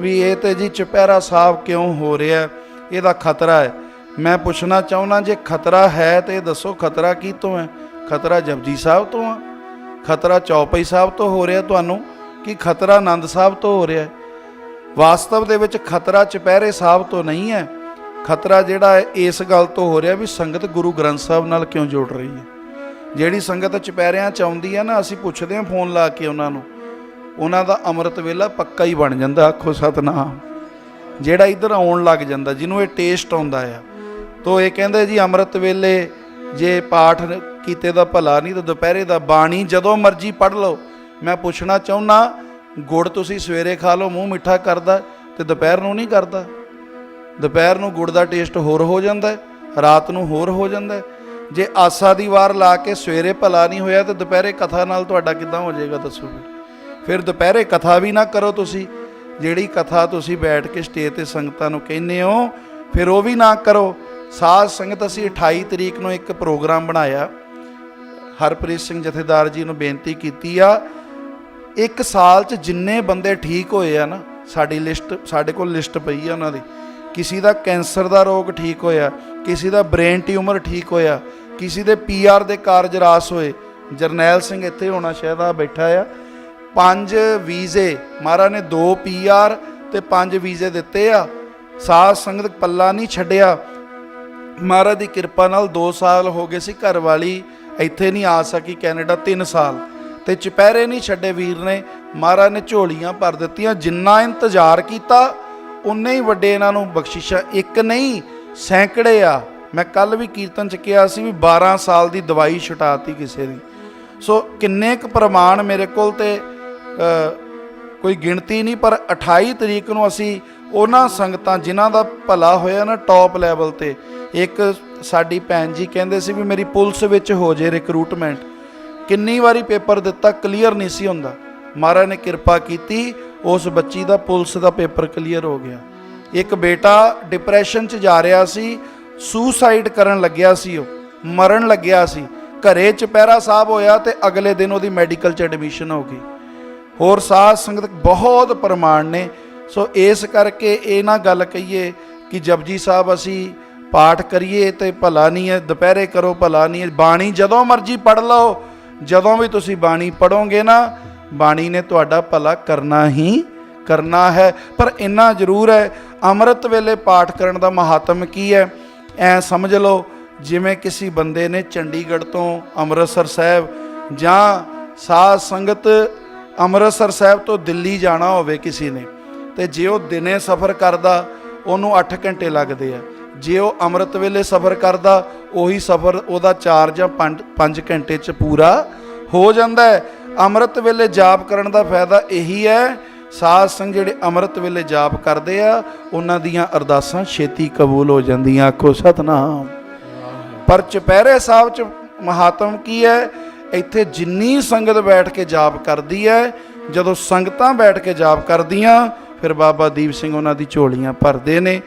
ਵੀ ਇਹ ਤੇ ਜੀ ਚੁਪਹਿਰਾ ਸਾਹਿਬ ਕਿਉਂ ਹੋ ਰਿਹਾ ਇਹਦਾ ਖਤਰਾ ਹੈ। ਮੈਂ ਪੁੱਛਣਾ ਚਾਹੁੰਦਾ ਜੇ ਖਤਰਾ ਹੈ ਤੇ ਇਹ ਦੱਸੋ ਖਤਰਾ ਕੀ ਤੋਂ ਹੈ? ਖਤਰਾ ਜਪਜੀ ਸਾਹਿਬ ਤੋਂ ਆ? ਖਤਰਾ ਚੌਪਈ ਸਾਹਿਬ ਤੋਂ ਹੋ ਰਿਹਾ ਤੁਹਾਨੂੰ? ਕਿ ਖਤਰਾ ਆਨੰਦ ਸਾਹਿਬ ਤੋਂ ਹੋ ਰਿਹਾ ਵਾਸਤਵ ਦੇ ਵਿੱਚ ਖਤਰਾ ਚਪਹਿਰੇ ਸਾਹਿਬ ਤੋਂ ਨਹੀਂ ਹੈ। ਖਤਰਾ ਜਿਹੜਾ ਇਸ ਗੱਲ ਤੋਂ ਹੋ ਰਿਹਾ ਵੀ ਸੰਗਤ ਗੁਰੂ ਗ੍ਰੰਥ ਸਾਹਿਬ ਨਾਲ ਕਿਉਂ ਜੁੜ ਰਹੀ ਹੈ? ਜਿਹੜੀ ਸੰਗਤ ਚੁਪਹਿਰਿਆਂ ਚ ਆਉਂਦੀ ਹੈ ਨਾ, ਅਸੀਂ ਪੁੱਛਦੇ ਹਾਂ ਫੋਨ ਲਾ ਕੇ ਉਹਨਾਂ ਨੂੰ। ਉਹਨਾਂ ਦਾ ਅੰਮ੍ਰਿਤ ਵੇਲਾ ਪੱਕਾ ਹੀ ਬਣ ਜਾਂਦਾ, ਆਖੋ ਸਤਨਾਮ। ਜਿਹੜਾ ਇੱਧਰ ਆਉਣ ਲੱਗ ਜਾਂਦਾ, ਜਿਹਨੂੰ ਇਹ ਟੇਸਟ ਆਉਂਦਾ ਆ, ਤੋ ਇਹ ਕਹਿੰਦੇ ਜੀ, ਅੰਮ੍ਰਿਤ ਵੇਲੇ ਜੇ ਪਾਠ ਕੀਤੇ ਦਾ ਭਲਾ ਨਹੀਂ, ਤਾਂ ਦੁਪਹਿਰੇ ਦਾ ਬਾਣੀ ਜਦੋਂ ਮਰਜ਼ੀ ਪੜ੍ਹ ਲਓ। ਮੈਂ ਪੁੱਛਣਾ ਚਾਹੁੰਨਾ, ਗੁੜ ਤੁਸੀਂ ਸਵੇਰੇ ਖਾ ਲਓ, ਮੂੰਹ ਮਿੱਠਾ ਕਰਦਾ, ਤੇ ਦੁਪਹਿਰ ਨੂੰ ਨਹੀਂ ਕਰਦਾ। ਦੁਪਹਿਰ ਨੂੰ ਗੁੜ ਦਾ ਟੇਸਟ ਹੋਰ ਹੋ ਜਾਂਦਾ, ਰਾਤ ਨੂੰ ਹੋਰ ਹੋ ਜਾਂਦਾ। ਜੇ ਆਸਾ ਦੀ ਵਾਰ ਲਾ ਕੇ ਸਵੇਰੇ ਭਲਾ ਨਹੀਂ ਹੋਇਆ, ਤੇ ਦੁਪਹਿਰੇ ਕਥਾ ਨਾਲ ਤੁਹਾਡਾ ਕਿਦਾਂ ਹੋ ਜਾਏਗਾ, ਦੱਸੋ ਫਿਰ ਦੁਪਹਿਰੇ ਕਥਾ ਵੀ ਨਾ ਕਰੋ ਤੁਸੀਂ। ਜਿਹੜੀ ਕਥਾ ਤੁਸੀਂ ਬੈਠ ਕੇ ਸਟੇਜ ਤੇ ਸੰਗਤਾਂ ਨੂੰ ਕਹਿੰਦੇ ਹੋ, ਫਿਰ ਉਹ ਵੀ ਨਾ ਕਰੋ। ਸਾਧ ਸੰਗਤ ਅਸੀਂ 28 ਤਰੀਕ ਨੂੰ ਇੱਕ ਪ੍ਰੋਗਰਾਮ ਬਣਾਇਆ। ਹਰਪ੍ਰੀਤ ਸਿੰਘ ਜਥੇਦਾਰ ਜੀ ਨੂੰ ਬੇਨਤੀ ਕੀਤੀ ਆ, ਇੱਕ ਸਾਲ 'ਚ ਜਿੰਨੇ ਬੰਦੇ ਠੀਕ ਹੋਏ ਆ ਨਾ, ਸਾਡੀ ਲਿਸਟ, ਸਾਡੇ ਕੋਲ ਲਿਸਟ ਪਈ ਆ ਉਹਨਾਂ ਦੀ। ਕਿਸੇ ਦਾ ਕੈਂਸਰ ਦਾ ਰੋਗ ਠੀਕ ਹੋਇਆ, ਕਿਸੇ ਦਾ ਬ੍ਰੇਨ ਟਿਊਮਰ ਠੀਕ ਹੋਇਆ, ਕਿਸੇ ਦੇ ਪੀਆਰ ਦੇ ਕਾਰਜ ਰਾਸ ਹੋਏ। ਜਰਨੈਲ ਸਿੰਘ ਇੱਥੇ ਹੋਣਾ ਸ਼ਾਇਦ ਆ ਬੈਠਾ ਆ। ਪੰਜ ਵੀਜ਼ੇ। ਮਹਾਰਾਜ ਨੇ ਦੋ ਪੀਆਰ ਤੇ ਪੰਜ ਵੀਜ਼ੇ ਦਿੱਤੇ ਆ। ਸਾਧ ਸੰਗਤ ਪੱਲਾ ਨਹੀਂ ਛੱਡਿਆ। ਮਹਾਰਾਜ ਦੀ ਕਿਰਪਾ ਨਾਲ 2 ਸਾਲ ਹੋ ਗਏ ਸੀ ਘਰ ਵਾਲੀ ਇੱਥੇ ਨਹੀਂ ਆ ਸਕੀ ਕੈਨੇਡਾ 3 ਸਾਲ। ਤੇ ਚੁਪਹਿਰੇ ਨਹੀਂ ਛੱਡੇ ਵੀਰ ਨੇ। ਮਹਾਰਾਜ ਨੇ ਝੋਲੀਆਂ ਭਰ ਦਿੱਤੀਆਂ, ਜਿੰਨਾ ਇੰਤਜ਼ਾਰ ਕੀਤਾ, ਉਨੇ ਹੀ ਵੱਡੇ ਇਹਨਾਂ ਨੂੰ ਬਖਸ਼ਿਸ਼ਾਂ। ਇੱਕ ਨਹੀਂ, ਸੈਂਕੜੇ ਆ। ਮੈਂ ਕੱਲ ਵੀ ਕੀਰਤਨ ਚ ਕਿਹਾ ਸੀ ਵੀ 12 ਸਾਲ ਦੀ ਦਵਾਈ ਛੁਟਾਤੀ ਕਿਸੇ ਦੀ। ਸੋ ਕਿੰਨੇ ਕੁ ਪ੍ਰਮਾਣ ਮੇਰੇ ਕੋਲ ਤੇ ਕੋਈ ਗਿਣਤੀ ਨਹੀਂ, ਪਰ 28 ਤਰੀਕ ਨੂੰ ਅਸੀਂ ਉਹਨਾਂ ਸੰਗਤਾਂ ਜਿਨ੍ਹਾਂ ਦਾ ਭਲਾ ਹੋਇਆ ਨਾ ਟੌਪ ਲੈਵਲ ਤੇ, ਇੱਕ ਸਾਡੀ ਭੈਣ ਜੀ ਕਹਿੰਦੇ ਸੀ ਵੀ ਮੇਰੀ ਪੁਲਿਸ ਵਿੱਚ ਹੋ ਜੇ ਰਿਕਰੂਟਮੈਂਟ ਕਿੰਨੀ ਵਾਰੀ ਪੇਪਰ ਦਿੱਤਾ ਕਲੀਅਰ ਨਹੀਂ ਸੀ ਹੁੰਦਾ। ਮਹਾਰਾਜ ਨੇ ਕਿਰਪਾ ਕੀਤੀ, ਉਸ ਬੱਚੀ ਦਾ ਪੁਲਿਸ ਦਾ ਪੇਪਰ ਕਲੀਅਰ ਹੋ ਗਿਆ। ਇੱਕ ਬੇਟਾ ਡਿਪਰੈਸ਼ਨ 'ਚ ਜਾ ਰਿਹਾ ਸੀ ਸੁਸਾਈਡ ਕਰਨ ਲੱਗਿਆ ਸੀ ਉਹ, ਮਰਨ ਲੱਗਿਆ ਸੀ। ਘਰੇ ਚੁਪਹਿਰਾ ਸਾਹਿਬ ਹੋਇਆ ਤੇ ਅਗਲੇ ਦਿਨ ਉਹਦੀ ਮੈਡੀਕਲ 'ਚ ਐਡਮਿਸ਼ਨ ਹੋ ਗਈ। ਹੋਰ ਸਾਧ ਸੰਗਤ ਬਹੁਤ ਪ੍ਰਮਾਣ ਨੇ। ਸੋ ਇਸ ਕਰਕੇ ਇਹ ਨਾ ਗੱਲ ਕਹੀਏ ਕਿ ਜਪਜੀ ਸਾਹਿਬ ਅਸੀਂ ਪਾਠ ਕਰੀਏ ਤੇ ਭਲਾ ਨਹੀਂ ਹੈ, ਦੁਪਹਿਰੇ ਕਰੋ, ਭਲਾ ਨਹੀਂ ਹੈ। ਬਾਣੀ ਜਦੋਂ ਮਰਜ਼ੀ ਪੜ ਲਓ, ਜਦੋਂ ਵੀ ਤੁਸੀਂ ਬਾਣੀ ਪੜੋਗੇ ਨਾ, ਬਾਣੀ ਨੇ ਤੁਹਾਡਾ ਭਲਾ ਕਰਨਾ ਹੀ ਕਰਨਾ ਹੈ। ਪਰ ਇੰਨਾ ਜ਼ਰੂਰ ਹੈ, ਅੰਮ੍ਰਿਤ ਵੇਲੇ ਪਾਠ ਕਰਨ ਦਾ ਮਹਾਤਮ ਕੀ ਹੈ? ਐ ਸਮਝ ਲਓ, ਜਿਵੇਂ ਕਿਸੇ ਬੰਦੇ ਨੇ ਚੰਡੀਗੜ੍ਹ ਤੋਂ ਅੰਮ੍ਰਿਤਸਰ ਸਾਹਿਬ ਜਾਂ ਸਾਧ ਸੰਗਤ ਅੰਮ੍ਰਿਤਸਰ ਸਾਹਿਬ ਤੋਂ ਦਿੱਲੀ ਜਾਣਾ ਹੋਵੇ ਕਿਸੇ ਨੇ, ਤੇ ਜੇ ਉਹ ਦਿਨੇ ਸਫ਼ਰ ਕਰਦਾ, ਉਹਨੂੰ 8 ਘੰਟੇ ਲੱਗਦੇ ਆ। ਜੇ ਉਹ ਅੰਮ੍ਰਿਤ ਵੇਲੇ ਸਫ਼ਰ ਕਰਦਾ, ਉਹੀ ਸਫ਼ਰ, ਉਹਦਾ 4 ਜਾਂ 5 ਘੰਟੇ ਚ ਪੂਰਾ ਹੋ ਜਾਂਦਾ ਹੈ। ਅੰਮ੍ਰਿਤ ਵੇਲੇ ਜਾਪ ਕਰਨ ਦਾ ਫਾਇਦਾ ਇਹੀ ਹੈ, ਸਾਧ ਸੰਗ ਜਿਹੜੇ ਅੰਮ੍ਰਿਤ ਵੇਲੇ ਜਾਪ ਕਰਦੇ ਆ, ਉਹਨਾਂ ਦੀਆਂ ਅਰਦਾਸਾਂ ਛੇਤੀ ਕਬੂਲ ਹੋ ਜਾਂਦੀਆਂ। ਆਖੋ ਸਤਨਾਮ। ਪਰ ਚੁਪਹਿਰੇ ਸਾਹਿਬ ਚ ਮਹਾਤਮ ਕੀ ਹੈ? ਇੱਥੇ ਜਿੰਨੀ ਸੰਗਤ ਬੈਠ ਕੇ ਜਾਪ ਕਰਦੀ ਹੈ, ਜਦੋਂ ਸੰਗਤਾਂ ਬੈਠ ਕੇ ਜਾਪ ਕਰਦੀਆਂ, ਫਿਰ ਬਾਬਾ ਦੀਪ ਸਿੰਘ ਉਹਨਾਂ ਦੀ ਝੋਲੀਆਂ ਭਰਦੇ ਨੇ।